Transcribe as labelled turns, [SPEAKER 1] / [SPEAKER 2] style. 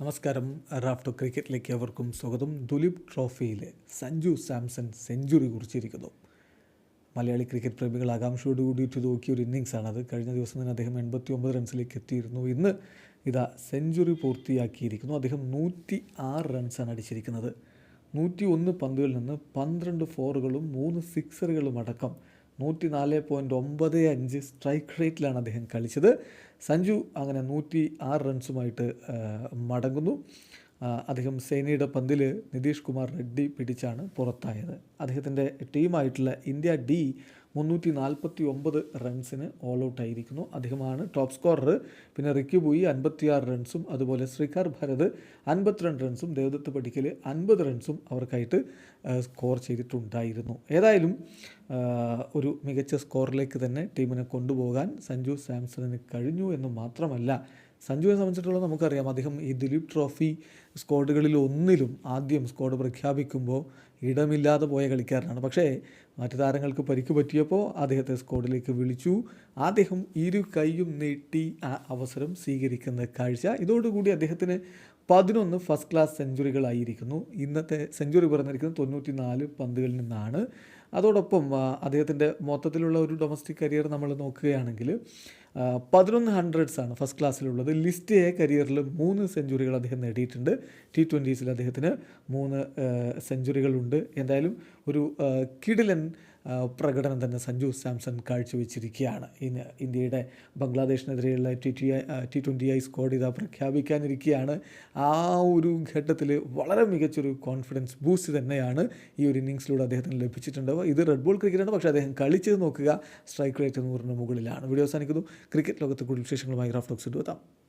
[SPEAKER 1] നമസ്കാരം. റാഫ്റ്റോ ക്രിക്കറ്റിലേക്ക് അവർക്കും സ്വാഗതം. ദുലീപ് ട്രോഫിയിലെ സഞ്ജു സാംസൺ സെഞ്ചുറി കുറിച്ചിരിക്കുന്നു. മലയാളി ക്രിക്കറ്റ് പ്രേമികൾ ആകാംക്ഷയോട് കൂടിയിട്ട് നോക്കിയ ഒരു ഇന്നിങ്സാണത് കഴിഞ്ഞ ദിവസം തന്നെ അദ്ദേഹം എൺപത്തി ഒമ്പത് റൺസിലേക്ക് എത്തിയിരുന്നു. ഇന്ന് ഇതാ സെഞ്ചുറി പൂർത്തിയാക്കിയിരിക്കുന്നു. അദ്ദേഹം നൂറ്റി ആറ് റൺസാണ് അടിച്ചിരിക്കുന്നത്. നൂറ്റി ഒന്ന് പന്തുകളിൽ നിന്ന് പന്ത്രണ്ട് ഫോറുകളും മൂന്ന് സിക്സറുകളും അടക്കം നൂറ്റി നാല് പോയിന്റ് ഒമ്പത് അഞ്ച് സ്ട്രൈക്ക് റേറ്റിലാണ് അദ്ദേഹം കളിച്ചത്. സഞ്ജു അങ്ങനെ നൂറ്റി ആറ് റൺസുമായിട്ട് മടങ്ങുന്നു. അദ്ദേഹം സേനയുടെ പന്തിൽ നിതീഷ് കുമാർ റെഡ്ഡി പിടിച്ചാണ് പുറത്തായത്. അദ്ദേഹത്തിന്റെ ടീമായിട്ടുള്ള ഇന്ത്യ ഡി മുന്നൂറ്റി നാൽപ്പത്തി ഒമ്പത് റൺസിന് ഓൾ ഔട്ട് ആയിരിക്കുന്നു. അദ്ദേഹമാണ് ടോപ്പ് സ്കോറർ പിന്നെ റിക്കി ബുയി അൻപത്തിയാറ് റൺസും അതുപോലെ ശ്രീകാർ ഭരത് അൻപത്തിരണ്ട് റൺസും ദേവദത്ത് പടിക്കൽ അൻപത് റൺസും അവർക്കായിട്ട് സ്കോർ ചെയ്തിട്ടുണ്ടായിരുന്നു. ഏതായാലും ഒരു മികച്ച സ്കോറിലേക്ക് തന്നെ ടീമിനെ കൊണ്ടുപോകാൻ സഞ്ജു സാംസണിന് കഴിഞ്ഞു എന്ന് മാത്രമല്ല സഞ്ജുവിനെ സംബന്ധിച്ചിടത്തോളം നമുക്കറിയാം അദ്ദേഹം ഈ ദിലീപ് ട്രോഫി സ്ക്വാഡുകളിൽ ഒന്നിലും ആദ്യം സ്ക്വാഡ് പ്രഖ്യാപിക്കുമ്പോൾ ഇടമില്ലാതെ പോയ കളിക്കാരനാണ്. പക്ഷേ മറ്റു താരങ്ങൾക്ക് പരിക്ക് പറ്റിയപ്പോൾ അദ്ദേഹത്തെ സ്കോഡിലേക്ക് വിളിച്ചു. അദ്ദേഹം ഇരു കൈയും നീട്ടി ആ അവസരം സ്വീകരിക്കുന്ന കാഴ്ച. ഇതോടുകൂടി അദ്ദേഹത്തിന് പതിനൊന്ന് ഫസ്റ്റ് ക്ലാസ് സെഞ്ചുറികളായിരിക്കുന്നു ഇന്നത്തെ സെഞ്ചുറി പറഞ്ഞിരിക്കുന്നത് തൊണ്ണൂറ്റി നാല് പന്തുകളിൽ നിന്നാണ്. അതോടൊപ്പം അദ്ദേഹത്തിന്റെ മൊത്തത്തിലുള്ള ഒരു ഡൊമസ്റ്റിക് കരിയർ നമ്മൾ നോക്കുകയാണെങ്കിൽ പതിനൊന്ന് ഹൺഡ്രഡ്സ് ആണ് ഫസ്റ്റ് ക്ലാസ്സിലുള്ളത് ലിസ്റ്റ് എ കരിയറിൽ മൂന്ന് സെഞ്ചുറികൾ അദ്ദേഹം നേടിയിട്ടുണ്ട്. ടി ട്വന്റീസിൽ അദ്ദേഹത്തിന് മൂന്ന് സെഞ്ചുറികളുണ്ട് എന്തായാലും ഒരു ആ, പ്രകടനം തന്നെ സഞ്ജു സാംസൺ കാഴ്ചവെച്ചിരിക്കുകയാണ്. ഇന്ന് ഇന്ത്യയുടെ ബംഗ്ലാദേശിനെതിരെയുള്ള T T T twenty I squad ഇതാ പ്രഖ്യാപിക്കാനിരിക്കുകയാണ്. ആ ഒരു ഘട്ടത്തിൽ വളരെ മികച്ചൊരു കോൺഫിഡൻസ് ബൂസ്റ്റ് തന്നെയാണ് ഈ ഒരു ഇന്നിങ്സിലൂടെ അദ്ദേഹത്തിന് ലഭിച്ചിട്ടുണ്ട്. ഇത് റെഡ് ബോൾ ക്രിക്കറ്റാണ് പക്ഷേ അദ്ദേഹം കളിച്ചത് നോക്കുക സ്ട്രൈക്ക് റേറ്റ് നൂറിന് മുകളിലാണ്. വീഡിയോ അവസാനിക്കുന്നു. ക്രിക്കറ്റ് ലോകത്ത് കൂടുതൽ വിശേഷങ്ങളുമായി റാഫ്റ്റോക്സ് എത്താം.